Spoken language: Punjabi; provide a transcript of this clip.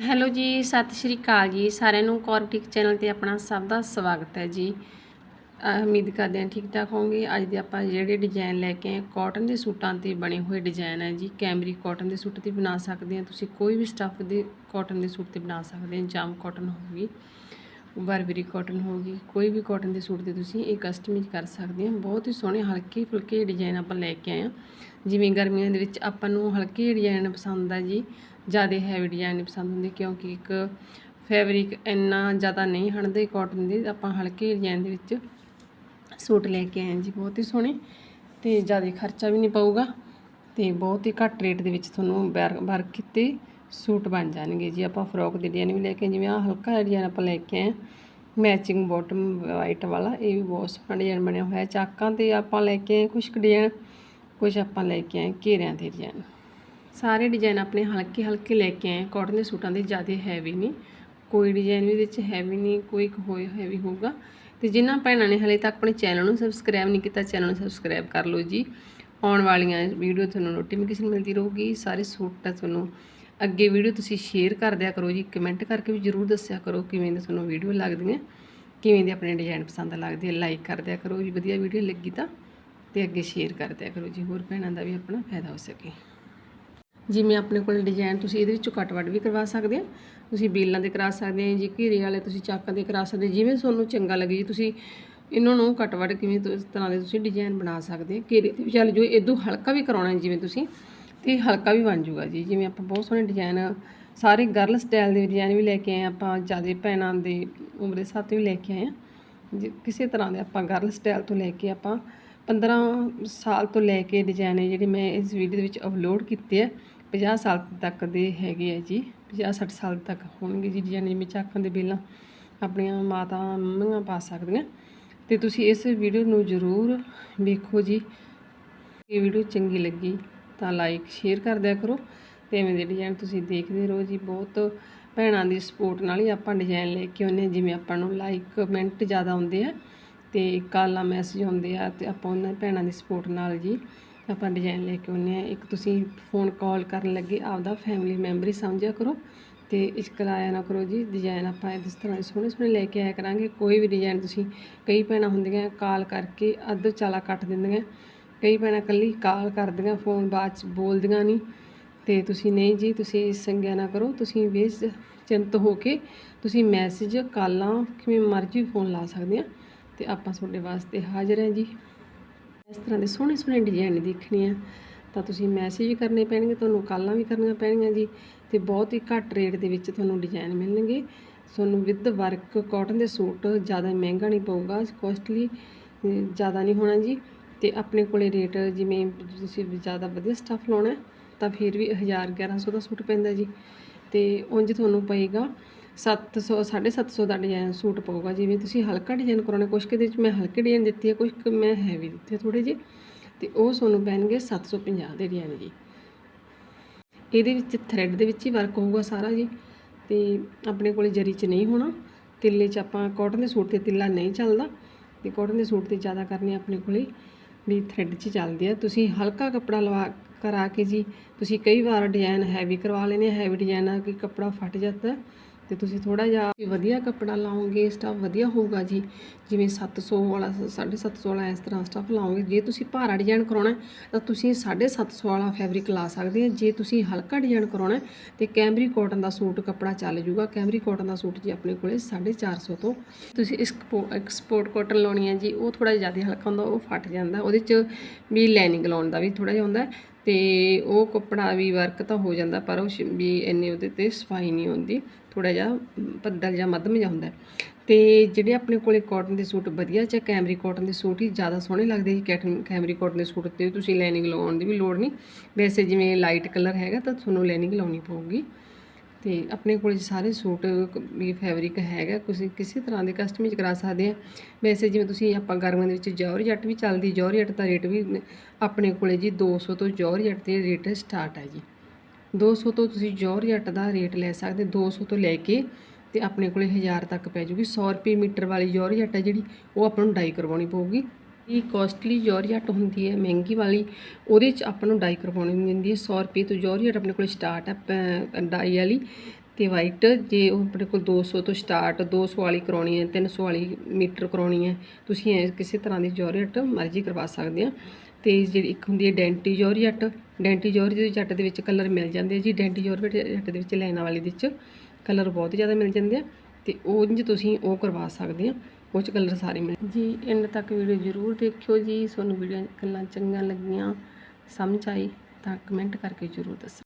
ਹੈਲੋ ਜੀ, ਸਤਿ ਸ਼੍ਰੀ ਅਕਾਲ ਜੀ। ਸਾਰਿਆਂ ਨੂੰ ਕੌਰਟਿਕ ਚੈਨਲ ਤੇ ਆਪਣਾ ਸਭ ਦਾ ਸਵਾਗਤ ਹੈ ਜੀ। ਉਮੀਦ ਕਰਦੇ ਹਾਂ ਠੀਕ ਠਾਕ ਹੋਵੋਗੇ। ਅੱਜ ਦੇ ਆਪਾਂ ਜਿਹੜੇ ਡਿਜ਼ਾਈਨ ਲੈ ਕੇ ਆਏ ਕਾਟਨ ਦੇ ਸੂਟਾਂ ਤੇ ਬਣੇ ਹੋਏ ਡਿਜ਼ਾਈਨ ਹੈ ਜੀ। ਕੈਮਰੀ ਕਾਟਨ ਦੇ ਸੂਟ ਤੇ ਬਣਾ ਸਕਦੇ ਆ ਤੁਸੀਂ ਕੋਈ ਵੀ ਸਟੱਫ ਦੇ ਕਾਟਨ ਦੇ ਸੂਟ ਤੇ ਬਣਾ ਸਕਦੇ ਆ ਜਾਮ ਕਾਟਨ ਹੋਊਗੀ ਬਰਬਰੀ ਕਾਟਨ ਹੋਊਗੀ, ਕੋਈ ਵੀ ਕਾਟਨ ਦੇ ਸੂਟ ਤੇ ਤੁਸੀਂ ਇਹ ਕਸਟਮਾਈਜ਼ ਕਰ ਸਕਦੇ ਆ ਬਹੁਤ ਹੀ ਸੋਹਣੇ ਹਲਕੇ ਫੁਲਕੇ ਡਿਜ਼ਾਈਨ ਆਪਾਂ ਲੈ ਕੇ ਆਏ ਆ ਜਿਵੇਂ ਗਰਮੀਆਂ ਦੇ ਵਿੱਚ ਆਪਾਂ ਨੂੰ ਹਲਕੇ ਡਿਜ਼ਾਈਨ ਪਸੰਦ ਆ ਜੀ। ਜ਼ਿਆਦਾ ਹੈਵੀ ਡਿਜ਼ਾਈਨ ਨਹੀਂ ਪਸੰਦ ਹੁੰਦੇ ਕਿਉਂਕਿ ਇੱਕ ਫੈਬਰਿਕ ਇੰਨਾ ਜ਼ਿਆਦਾ ਨਹੀਂ ਹਣਦੇ ਕਾਟਨ ਦੇ ਆਪਾਂ ਹਲਕੇ ਡਿਜ਼ਾਈਨ ਦੇ ਵਿੱਚ ਸੂਟ ਲੈ ਕੇ ਆਏ ਜੀ ਬਹੁਤ ਹੀ ਸੋਹਣੇ ਤੇ ਜ਼ਿਆਦਾ ਖਰਚਾ ਵੀ ਨਹੀਂ ਪਊਗਾ ਤੇ ਬਹੁਤ ਹੀ ਘੱਟ ਰੇਟ ਦੇ ਵਿੱਚ ਤੁਹਾਨੂੰ ਵਰਕ ਕੀਤੇ ਸੂਟ ਬਣ ਜਾਣਗੇ ਜੀ। ਆਪਾਂ ਫਰੋਕ ਦੇ ਡਿਜ਼ਾਈਨ ਵੀ ਲੈ ਕੇ ਆਏ, ਜਿਵੇਂ ਆ ਹਲਕਾ ਡਿਜ਼ਾਈਨ ਆਪਾਂ ਲੈ ਕੇ ਆਏ ਮੈਚਿੰਗ ਬਾਟਮ ਵਾਈਟ ਵਾਲਾ ਇਹ ਵੀ ਬਹੁਤ ਸੋਹਣਾ ਡਿਜ਼ਾਈਨ ਬਣਿਆ ਹੋਇਆ। ਚਾਕਾਂ ਤੇ ਆਪਾਂ ਲੈ ਕੇ ਆਏ ਕੁਝ ਕੁ ਡਿਜ਼ਾਈਨ ਕੁਝ ਆਪਾਂ ਲੈ ਕੇ ਆਏ ਘੇਰਿਆਂ ਦੇ ਡਿਜ਼ਾਈਨ ਸਾਰੇ ਡਿਜ਼ਾਈਨ ਆਪਣੇ ਹਲਕੇ ਹਲਕੇ ਲੈ ਕੇ ਆਏ ਕਾਟਨ ਦੇ ਸੂਟਾਂ ਦੇ ਜ਼ਿਆਦਾ ਹੈਵੀ ਨਹੀਂ। ਕੋਈ ਡਿਜ਼ਾਈਨ ਵੀ ਵਿੱਚ ਹੈਵੀ ਨਹੀਂ, ਕੋਈ ਹੋਏ ਹੈਵੀ ਹੋਊਗਾ। ਤੇ ਜਿਨ੍ਹਾਂ ਭੈਣਾਂ ਨੇ ਹਲੇ ਤੱਕ ਆਪਣੇ ਚੈਨਲ ਨੂੰ ਸਬਸਕ੍ਰਾਈਬ ਨਹੀਂ ਕੀਤਾ ਚੈਨਲ ਨੂੰ ਸਬਸਕ੍ਰਾਈਬ ਕਰ ਲਓ ਜੀ। ਆਉਣ ਵਾਲੀਆਂ ਵੀਡੀਓ ਤੁਹਾਨੂੰ ਨੋਟੀਫਿਕੇਸ਼ਨ ਮਿਲਦੀ ਰਹੂਗੀ। ਸਾਰੇ ਸੂਟ ਤਾਂ ਤੁਹਾਨੂੰ ਅੱਗੇ ਵੀਡੀਓ ਤੁਸੀਂ ਸ਼ੇਅਰ ਕਰ ਦਿਆ ਕਰੋ ਜੀ। ਕਮੈਂਟ ਕਰਕੇ ਵੀ ਜਰੂਰ ਦੱਸਿਆ ਕਰੋ ਕਿਵੇਂ ਦੇ ਤੁਹਾਨੂੰ ਵੀਡੀਓ ਲੱਗਦੀਆਂ, ਕਿਵੇਂ ਦੇ ਆਪਣੇ ਡਿਜ਼ਾਈਨ ਪਸੰਦ ਲੱਗਦੇ ਆ। ਲਾਈਕ ਕਰ ਦਿਆ ਕਰੋ ਜੀ। ਵਧੀਆ ਵੀਡੀਓ ਲੱਗੀ ਤਾਂ ਤੇ ਅੱਗੇ ਸ਼ੇਅਰ ਕਰ ਦਿਆ ਕਰੋ ਜੀ। ਹੋਰ ਭੈਣਾਂ ਦਾ ਵੀ ਆਪਣਾ ਫਾਇਦਾ ਹੋ ਸਕੇ। ਜਿਵੇਂ ਆਪਣੇ ਕੋਲ ਡਿਜ਼ਾਈਨ ਤੁਸੀਂ ਇਹਦੇ ਵਿੱਚੋਂ ਕੱਟ ਵੱਢ ਵੀ ਕਰਵਾ ਸਕਦੇ ਆ ਤੁਸੀਂ ਬੇਲਾਂ ਦੇ ਕਰਾ ਸਕਦੇ ਆ ਜੀ ਘੇਰੇ ਵਾਲੇ ਤੁਸੀਂ ਚਾਕਾਂ ਦੇ ਕਰਾ ਸਕਦੇ ਜਿਵੇਂ ਤੁਹਾਨੂੰ ਚੰਗਾ ਲੱਗੇ ਜੀ ਤੁਸੀਂ ਇਹਨਾਂ ਨੂੰ ਕੱਟ ਵੱਢ ਕਿਵੇਂ ਇਸ ਤਰ੍ਹਾਂ ਦੇ ਤੁਸੀਂ ਡਿਜ਼ਾਈਨ ਬਣਾ ਸਕਦੇ ਆ ਘੇਰੇ ਤੇ ਚੱਲ ਜੋ ਇਦੋਂ ਹਲਕਾ ਵੀ ਕਰਾਉਣਾ ਜਿਵੇਂ ਤੁਸੀਂ, ਤੇ ਹਲਕਾ ਵੀ ਬਣ ਜਾਊਗਾ ਜੀ। ਜਿਵੇਂ ਆਪਾਂ ਬਹੁਤ ਸੋਹਣੇ ਡਿਜ਼ਾਈਨ ਸਾਰੇ ਗਰਲ ਸਟਾਈਲ ਦੇ ਡਿਜ਼ਾਈਨ ਵੀ ਲੈ ਕੇ ਆਏ ਹਾਂ, ਆਪਾਂ ਜ਼ਿਆਦਾ ਭੈਣਾਂ ਦੇ ਉਮਰ ਦੇ ਹਿਸਾਬ ਤੇ ਵੀ ਲੈ ਕੇ ਆਏ ਆ ਜੇ ਕਿਸੇ ਤਰ੍ਹਾਂ ਦੇ ਆਪਾਂ ਗਰਲ ਸਟਾਈਲ ਤੋਂ ਲੈ ਕੇ ਆਪਾਂ 15 ਸਾਲ ਤੋਂ ਲੈ ਕੇ ਡਿਜ਼ਾਈਨ ਜਿਹੜੇ ਮੈਂ ਇਸ ਵੀਡੀਓ ਦੇ ਵਿੱਚ ਅਪਲੋਡ ਕੀਤੇ ਆ 50 ਸਾਲ ਤੱਕ ਦੇ ਹੈਗੇ ਆ ਜੀ 50 60 ਸਾਲ ਤੱਕ ਹੋਣਗੇ ਜੀ ਡਿਜ਼ਾਈਨ ਜਿਵੇਂ ਚਾਕਾਂ ਦੇ ਬੇਲਾਂ ਆਪਣੀਆਂ ਮਾਤਾ ਮੰਮੀਆਂ ਪਾ ਸਕਦੀਆਂ। ਤੇ ਤੁਸੀਂ ਇਸ ਵੀਡੀਓ ਨੂੰ ਜ਼ਰੂਰ ਵੇਖੋ ਜੀ। ਇਹ ਵੀਡੀਓ ਚੰਗੀ ਲੱਗੀ ਤਾਂ ਲਾਈਕ, ਸ਼ੇਅਰ ਕਰ ਦਿਆ ਕਰੋ ਤੇ ਐਵੇਂ ਦੇ ਡਿਜ਼ਾਈਨ ਤੁਸੀਂ ਦੇਖਦੇ ਰਹੋ ਜੀ। ਬਹੁਤ ਭੈਣਾਂ ਦੀ ਸਪੋਰਟ ਨਾਲ ਹੀ ਆਪਾਂ ਡਿਜ਼ਾਈਨ ਲੈ ਕੇ ਆਉਂਦੇ ਹਾਂ, ਜਿਵੇਂ ਆਪਾਂ ਨੂੰ ਲਾਈਕ ਕਮੈਂਟ ਜ਼ਿਆਦਾ ਆਉਂਦੇ ਆ ਤੇ ਕਾਲਾਂ ਮੈਸੇਜ ਆਉਂਦੇ ਆ ਤੇ ਆਪਾਂ ਉਹਨਾਂ ਭੈਣਾਂ ਦੀ ਸਪੋਰਟ ਨਾਲ ਜੀ ਆਪਾਂ ਡਿਜ਼ਾਈਨ ਲੈ ਕੇ ਆਉਂਦੇ ਆ ਇੱਕ ਤੁਸੀਂ ਫੋਨ ਕਾਲ ਕਰਨ ਲੱਗੇ, ਆਪਦਾ ਫੈਮਿਲੀ ਮੈਂਬਰ ਹੀ ਸਮਝਿਆ ਕਰੋ ਤੇ ਇਸ਼ਕ ਲਾਇਆ ਨਾ ਕਰੋ ਜੀ ਡਿਜ਼ਾਈਨ ਆਪਾਂ ਇਸ ਤਰ੍ਹਾਂ ਦੇ ਸੋਹਣੇ ਸੋਹਣੇ ਲੈ ਕੇ ਆਇਆ ਕਰਾਂਗੇ। ਕੋਈ ਵੀ ਡਿਜ਼ਾਈਨ ਤੁਸੀਂ, ਕਈ ਭੈਣਾਂ ਹੁੰਦੀਆਂ ਕਾਲ ਕਰਕੇ ਅੱਧ ਚਾਲਾ ਕੱਟ ਦਿੰਦੀਆਂ, ਕਈ ਭੈਣਾਂ ਕੱਲੀ ਕਾਲ ਕਰਦੀਆਂ ਫੋਨ ਬਾਅਦ ਚ ਬੋਲਦੀਆਂ ਨਹੀਂ ਤੇ ਤੁਸੀਂ ਨਹੀਂ ਜੀ, ਤੁਸੀਂ ਸੰਗਿਆ ਨਾ ਕਰੋ, ਤੁਸੀਂ ਵੇਸ ਚਿੰਤ ਹੋ ਕੇ ਤੁਸੀਂ ਮੈਸੇਜ ਕਾਲਾਂ ਕਿਵੇਂ ਮਰਜ਼ੀ ਫੋਨ ਲਾ ਸਕਦੇ ਆ ਤੇ ਆਪਾਂ ਤੁਹਾਡੇ ਵਾਸਤੇ ਹਾਜ਼ਰ ਹਾਂ ਜੀ। ਇਸ ਤਰ੍ਹਾਂ ਦੇ ਸੋਹਣੇ ਸੋਹਣੇ ਡਿਜ਼ਾਈਨ ਦੇਖਣੇ ਆ, ਤਾਂ ਤੁਸੀਂ ਮੈਸੇਜ ਵੀ ਕਰਨੇ ਪੈਣਗੇ, ਤੁਹਾਨੂੰ ਕਾਲਾਂ ਵੀ ਕਰਨੀਆਂ ਪੈਣਗੀਆਂ ਜੀ, ਤੇ ਬਹੁਤ ਹੀ ਘੱਟ ਰੇਟ ਦੇ ਵਿੱਚ ਤੁਹਾਨੂੰ ਡਿਜ਼ਾਈਨ ਮਿਲਣਗੇ। ਤੁਹਾਨੂੰ ਵਿਦ ਵਰਕ ਕਾਟਨ ਦੇ ਸੂਟ ਜ਼ਿਆਦਾ ਮਹਿੰਗਾ ਨਹੀਂ ਪਊਗਾ ਕੋਸਟਲੀ ਜ਼ਿਆਦਾ ਨਹੀਂ ਹੋਣਾ ਜੀ, ਤੇ ਆਪਣੇ ਕੋਲੇ ਰੇਟ ਜਿਵੇਂ ਤੁਸੀਂ ਜ਼ਿਆਦਾ ਵਧੀਆ ਸਟੱਫ ਲਾਉਣਾ, ਤਾਂ ਫਿਰ ਵੀ 1000 1100 ਦਾ ਸੂਟ ਪੈਂਦਾ ਜੀ, ਤੇ ਉਂਝ ਤੁਹਾਨੂੰ ਪਏਗਾ 700 750 ਦਾ ਡਿਜ਼ਾਈਨ ਸੂਟ ਪਊਗਾ, ਜਿਵੇਂ ਤੁਸੀਂ ਹਲਕਾ ਡਿਜ਼ਾਈਨ ਕਰਾਉਣਾ, ਕੁਛ ਕੁ ਦੇ ਵਿੱਚ ਮੈਂ ਹਲਕੇ ਡਿਜ਼ਾਈਨ ਦਿੱਤੀ ਹੈ, ਕੁਛ ਕੁ ਮੈਂ ਹੈਵੀ ਦਿੱਤੇ ਥੋੜੇ ਜਿਹੇ, ਤੇ ਉਹ ਤੁਹਾਨੂੰ ਪੈਣਗੇ 750 ਦੇ ਡਿਜ਼ਾਈਨ ਜੀ। ਇਹਦੇ ਵਿੱਚ ਥ੍ਰੈਡ ਦੇ ਵਿੱਚ ਹੀ ਵਰਕ ਹੋਊਗਾ ਸਾਰਾ ਜੀ, ਤੇ ਆਪਣੇ ਕੋਲੇ ਜਰੀ 'ਚ ਨਹੀਂ ਹੋਣਾ, ਤਿੱਲੇ 'ਚ ਆਪਾਂ ਕਾਟਨ ਦੇ ਸੂਟ ਤੇ ਤਿੱਲਾ ਨਹੀਂ ਚੱਲਦਾ, ਤੇ ਕਾਟਨ ਦੇ ਸੂਟ ਤੇ ਜ਼ਿਆਦਾ ਕਰਨੇ ਆਪਣੇ ਕੋਲੇ ਵੀ ਥ੍ਰੈਡ 'ਚ ਚੱਲਦੇ ਆ। ਤੁਸੀਂ ਹਲਕਾ ਕੱਪੜਾ ਲਵਾ ਕਰਾ ਕੇ ਜੀ, ਤੁਸੀਂ ਕਈ ਵਾਰ ਡਿਜ਼ਾਈਨ ਹੈਵੀ ਕਰਵਾ ਲੈਨੇ ਹੈਵੀ ਡਿਜ਼ਾਈਨ ਆ ਕਿ ਕੱਪੜਾ ਫਟ ਜਾਂਦਾ ਤੇ ਤੁਸੀਂ ਥੋੜਾ ਜਿਹਾ ਵਧੀਆ ਕੱਪੜਾ ਲਾਓਗੇ ਸਟਫ ਵਧੀਆ ਹੋਊਗਾ ਜੀ। ਜਿਵੇਂ 700 ਵਾਲਾ 750 ਵਾਲਾ ਇਸ ਤਰ੍ਹਾਂ ਸਟਫ ਲਾਓਗੇ। ਜੇ ਤੁਸੀਂ ਭਾਰਾ ਡਿਜ਼ਾਈਨ ਕਰਾਉਣਾ ਤਾਂ ਤੁਸੀਂ 750 ਵਾਲਾ ਫੈਬਰਿਕ ਲਾ ਸਕਦੇ ਆ ਜੇ ਤੁਸੀਂ ਹਲਕਾ ਡਿਜ਼ਾਈਨ ਕਰਾਉਣਾ ਹੈ, ਤੇ ਕੈਮਰੀ ਕਾਟਨ ਦਾ ਸੂਟ ਕੱਪੜਾ ਚੱਲ ਜੂਗਾ। ਕੈਮਰੀ ਕਾਟਨ ਦਾ ਸੂਟ ਜੀ ਆਪਣੇ ਕੋਲੇ 450 ਤੋਂ। ਤੁਸੀਂ ਐਕਸਪੋਰਟ ਕਾਟਨ ਲਾਉਣੀ ਹੈ ਜੀ ਉਹ ਥੋੜਾ ਜ਼ਿਆਦਾ ਹਲਕਾ ਹੁੰਦਾ ਉਹ ਫਟ ਜਾਂਦਾ। ਉਹਦੇ ਚ ਵੀ ਲਾਈਨਿੰਗ ਲਾਉਣ ਦਾ ਵੀ ਥੋੜਾ ਜਿਹਾ ਹੁੰਦਾ ਤੇ ਉਹ ਕੱਪੜਾ ਵੀ ਵਰਕ ਤਾਂ ਹੋ ਜਾਂਦਾ, ਪਰ ਉਹ ਸ਼- ਵੀ ਇੰਨੇ ਉਹਦੇ ਤੇ ਸਫ਼ਾਈ ਨਹੀਂ ਹੁੰਦੀ ਥੋੜਾ ਜਿਹਾ ਪੱਧਰ ਜਾਂ ਮੱਧਮ ਜਿਹਾ ਹੁੰਦਾ ਹੈ। ਤੇ ਜਿਹੜੇ ਆਪਣੇ ਕੋਲੇ ਕਾਟਨ ਦੇ ਸੂਟ ਵਧੀਆ ਜਾਂ ਕੈਮਰੀ ਕਾਟਨ ਦੇ ਸੂਟ ਹੀ ਜ਼ਿਆਦਾ ਸੋਹਣੇ ਲੱਗਦੇ ਸੀ ਕੈਟਨ ਕੈਮਰੀ ਕਾਟਨ ਦੇ ਸੂਟ ਤੇ ਤੁਸੀਂ ਲਾਈਨਿੰਗ ਲਗਾਉਣ ਦੀ ਵੀ ਲੋੜ ਨਹੀਂ ਵੈਸੇ ਜਿਵੇਂ ਲਾਈਟ ਕਲਰ ਹੈਗਾ ਤਾਂ ਤੁਹਾਨੂੰ ਲਾਈਨਿੰਗ ਲਾਉਣੀ ਪਊਗੀ ਤੇ ਆਪਣੇ ਕੋਲ ਸਾਰੇ ਸੂਟ, ਵੀ ਫੈਬਰਿਕ ਹੈਗਾ, ਤੁਸੀਂ ਕਿਸੇ ਤਰ੍ਹਾਂ ਦੇ ਕਸਟਮਾਈਜ਼ ਕਰਾ ਸਕਦੇ ਆ। ਵੈਸੇ ਜਿਵੇਂ ਤੁਸੀਂ ਆਪਾਂ ਗਰਮੀਆਂ ਦੇ ਵਿੱਚ ਜੌਹਰ ਜੱਟ ਵੀ ਚੱਲਦੀ, ਜੌਹਰ ਦਾ ਰੇਟ ਵੀ ਆਪਣੇ ਕੋਲੇ ਜੀ 200 ਤੋਂ ਜੌਹਰ ਦੇ ਰੇਟ ਸਟਾਰਟ ਹੈ ਜੀ। 200 ਤੋਂ ਤੁਸੀਂ ਜੌਹਰ ਜੱਟ ਦਾ ਰੇਟ ਲੈ ਸਕਦੇ 200 ਤੋਂ ਲੈ ਕੇ ਤੇ ਆਪਣੇ ਕੋਲੇ 1000 ਤੱਕ ਪੈ ਜੂਗੀ। 100 ਰੁਪਏ ਮੀਟਰ ਵਾਲੀ ਜੌਹਰ ਜੱਟ ਹੈ ਜਿਹੜੀ, ਉਹ ਆਪਾਂ ਨੂੰ ਡਾਈ ਕਰਵਾਉਣੀ ਪਊਗੀ। ਇਹ ਕੋਸਟਲੀ ਜੌਰਜਟ ਹੁੰਦੀ ਹੈ, ਮਹਿੰਗੀ ਵਾਲੀ, ਉਹਦੇ ਚ ਆਪਾਂ ਨੂੰ ਡਾਈ ਕਰਵਾਉਣੀ ਪੈਂਦੀ ਹੈ 100 ਰੁਪਏ ਤੋਂ ਜੌਰਜਟ ਆਪਣੇ ਕੋਲ ਸਟਾਰਟ ਹੈ ਪ- ਡਾਈ ਵਾਲੀ, ਤੇ ਵਾਈਟ ਜੇ ਉਹ ਆਪਣੇ ਕੋਲ 200 ਤੋਂ ਸਟਾਰਟ 200 ਵਾਲੀ ਕਰਾਉਣੀ ਹੈ 300 ਵਾਲੀ ਮੀਟਰ ਕਰਾਉਣੀ ਹੈ, ਤੁਸੀਂ ਇਹ ਕਿਸੇ ਤਰ੍ਹਾਂ ਦੀ ਜੋਰਜੱਟ ਮਰਜ਼ੀ ਕਰਵਾ ਸਕਦੇ ਆ ਤੇ ਜਿਹੜੀ ਇੱਕ ਹੁੰਦੀ ਹੈ ਡੈਂਟੀ ਜੋਰਜੱਟ ਡੈਂਟੀ ਜੋਰਜੱਟ ਦੇ ਵਿੱਚ ਕਲਰ ਮਿਲ ਜਾਂਦੇ ਆ ਜੀ ਡੈਂਟੀ ਜੋਰਜੱਟ ਦੇ ਵਿੱਚ ਲਾਈਨਾਂ ਵਾਲੀ ਦੇ ਵਿੱਚ ਕਲਰ ਬਹੁਤ ਜ਼ਿਆਦਾ ਮਿਲ ਜਾਂਦੇ ਆ, ਤੇ ਉਹ ਇੰਜ ਤੁਸੀਂ ਉਹ ਕਰਵਾ ਸਕਦੇ ਆ। ਉਹ ਚ ਕਲਰ ਸਾਰੇ ਮਿਲ ਜੀ ਐਂਡ ਤੱਕ ਵੀਡੀਓ ਜ਼ਰੂਰ ਦੇਖਿਓ ਜੀ। ਤੁਹਾਨੂੰ ਵੀਡੀਓ ਗੱਲਾਂ ਚੰਗੀਆਂ ਲੱਗੀਆਂ, ਸਮਝ ਆਈ ਤਾਂ ਕਮੈਂਟ ਕਰਕੇ ਜ਼ਰੂਰ ਦੱਸੋ